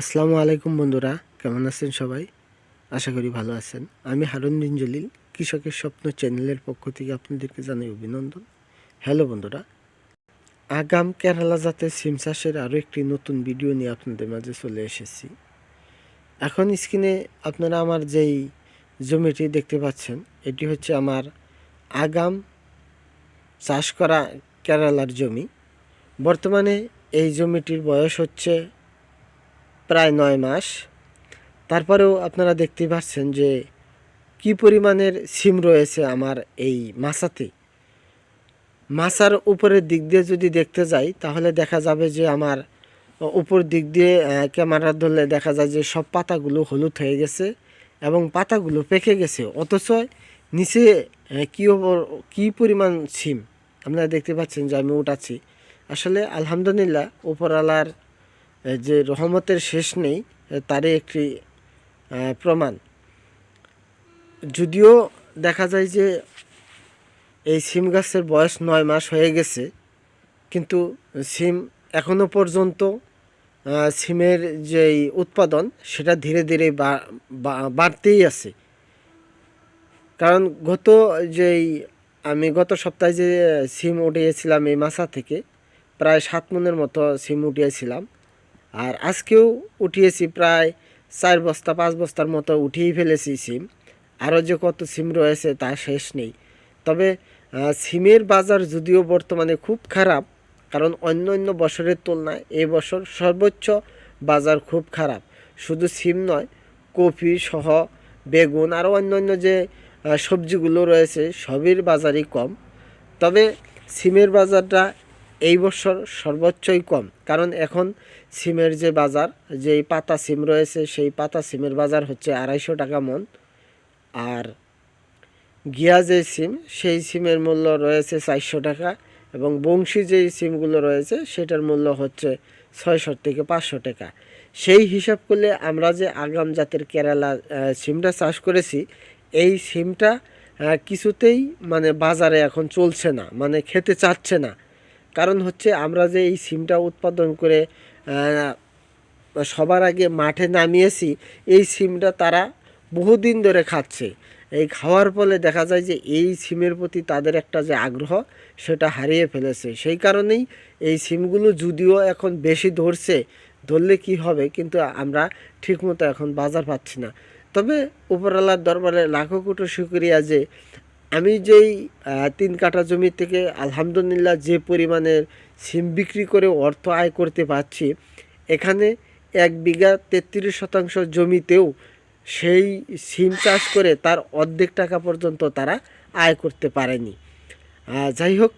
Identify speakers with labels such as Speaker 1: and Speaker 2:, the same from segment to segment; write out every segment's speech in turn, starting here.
Speaker 1: আসসালামু আলাইকুম বন্ধুরা, কেমন আছেন সবাই? আশা করি ভালো আছেন। আমি হারুন বিন জলিল, কৃষকের স্বপ্ন চ্যানেলের পক্ষ থেকে আপনাদেরকে জানাই অভিনন্দন। হ্যালো বন্ধুরা, আগাম কেরালা জাতের সিম চাষের আরও একটি নতুন ভিডিও নিয়ে আপনাদের মাঝে চলে এসেছি। এখন স্ক্রিনে আপনারা আমার যেই জমিটি দেখতে পাচ্ছেন, এটি হচ্ছে আমার আগাম চাষ করা কেরালার জমি। বর্তমানে এই জমিটির বয়স হচ্ছে প্রায় নয় মাস। তারপরেও আপনারা দেখতে পাচ্ছেন যে কি পরিমাণের সিম রয়েছে আমার এই মাছাতে মাছার উপরের দিক দিয়ে যদি দেখতে যাই, তাহলে দেখা যাবে যে আমার উপর দিক দিয়ে ক্যামেরা ধরলে দেখা যায় যে সব পাতাগুলো হলুদ হয়ে গেছে এবং পাতাগুলো পেকে গেছে। অথচ নিচে কি কি পরিমাণ সিম? আপনারা দেখতে পাচ্ছেন যে আমি উঠাচ্ছি। আসলে আলহামদুলিল্লাহ, উপরওয়ালার যে রহমতের শেষ নেই তারই একটি প্রমাণ। যদিও দেখা যায় যে এই সিম গাছের বয়স নয় মাস হয়ে গেছে, কিন্তু সিম এখনও পর্যন্ত সিমের যেই উৎপাদন, সেটা ধীরে ধীরে বাড়তেই আছে। কারণ গত যেই, আমি গত সপ্তাহে যে সিম উঠিয়েছিলাম এই মাসা থেকে, প্রায় সাত মনের মতো সিম উঠিয়েছিলাম। আর আজকেও উঠিয়েছি প্রায় চার বস্তা, পাঁচ বস্তার মতো উঠিয়েই ফেলেছি সিম। আরও যে কত সিম রয়েছে তা শেষ নেই। তবে সিমের বাজার যদিও বর্তমানে খুব খারাপ, কারণ অন্য অন্য বছরের তুলনায় এই বছর সর্বোচ্চ বাজার খুব খারাপ। শুধু সিম নয় কপি সহ বেগুন আরও অন্যান্য যে সবজিগুলো রয়েছে, সবের বাজারই কম। তবে সিমের বাজারটা এই বছর সর্বোচ্চই কম। কারণ এখন সিমের যে বাজার, যেই পাতা সিম রয়েছে, সেই পাতা সিমের বাজার হচ্ছে আড়াইশো টাকা মন। আর গিয়া যে সিম, সেই সিমের মূল্য রয়েছে চারশো টাকা এবং বংশী যেই সিমগুলো রয়েছে, সেটার মূল্য হচ্ছে ছয়শো থেকে পাঁচশো টাকা। সেই হিসাব করলে আমরা যে আগাম জাতের কেরালা সিমটা চাষ করেছি, এই সিমটা কিছুতেই মানে বাজারে এখন চলছে না মানে খেতে চাচ্ছে না। কারণ হচ্ছে আমরা যে এই সিমটা উৎপাদন করে সবার আগে মাঠে নামিয়েছি, এই সিমটা তারা বহুদিন ধরে খাচ্ছে। এই খাওয়ার ফলে দেখা যায় যে এই সিমের প্রতি তাদের একটা যে আগ্রহ, সেটা হারিয়ে ফেলেছে। সেই কারণেই এই সিমগুলো যদিও এখন বেশি ধরছে, ধরলে কি হবে কিন্তু আমরা ঠিকমতো এখন বাজার পাচ্ছি না। তবে উপরওয়ালার দরবারে লাখো কোটি শুক্রিয়া যে আমি যেই তিন কাঠা জমি থেকে আলহামদুলিল্লাহ যে পরিমাণের সিম বিক্রি করে অর্থ আয় করতে পারছি, এখানে এক বিঘা তেত্রিশ শতাংশ জমিতেও সেই সিম চাষ করে তার অর্ধেক টাকা পর্যন্ত তারা আয় করতে পারেনি। যাই হোক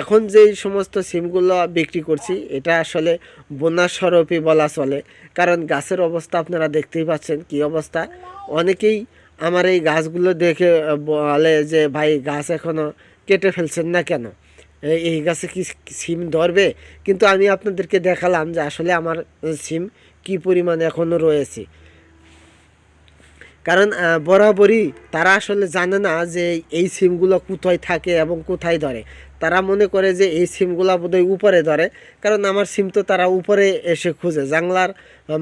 Speaker 1: এখন যেই সমস্ত সিমগুলো বিক্রি করছি, এটা আসলে বন্যা স্বরূপই বলা চলে। কারণ গাছের অবস্থা আপনারা দেখতেই পাচ্ছেন কি অবস্থা। অনেকেই আমার এই গাছগুলো দেখে বলে যে, ভাই, গাছ এখনও কেটে ফেলছেন না কেন? এই- গাছে কি সিম ধরবে? কিন্তু আমি আপনাদেরকে দেখালাম যে আসলে আমার সিম কি পরিমাণে এখনও রয়েছে। কারণ বরাবরই তারা আসলে জানে না যে এই সিমগুলো কোথায় থাকে এবং কোথায় ধরে। তারা মনে করে যে এই সিমগুলো বোধহয় উপরে ধরে। কারণ আমার সিম তো তারা উপরে এসে খুঁজে। জাংলার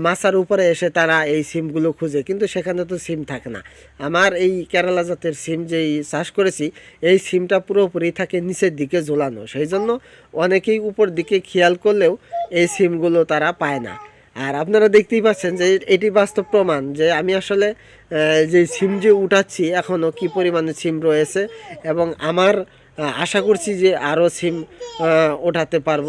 Speaker 1: মাছার উপরে এসে তারা এই সিমগুলো খুঁজে। কিন্তু সেখানে তো সিম থাকে না। আমার এই কেরালা জাতের সিম যেই চাষ করেছি, এই সিমটা পুরোপুরি থাকে নিচের দিকে ঝোলানো। সেই জন্য অনেকেই উপর দিকে খেয়াল করলেও এই সিমগুলো তারা পায় না। আর আপনারা দেখতেই পাচ্ছেন যে এটি বাস্তব প্রমাণ যে আমি আসলে যে সিম যে উঠাচ্ছি এখনও কি পরিমাণে সিম রয়েছে এবং আমার আশা করছি যে আরও সিম ওঠাতে পারব।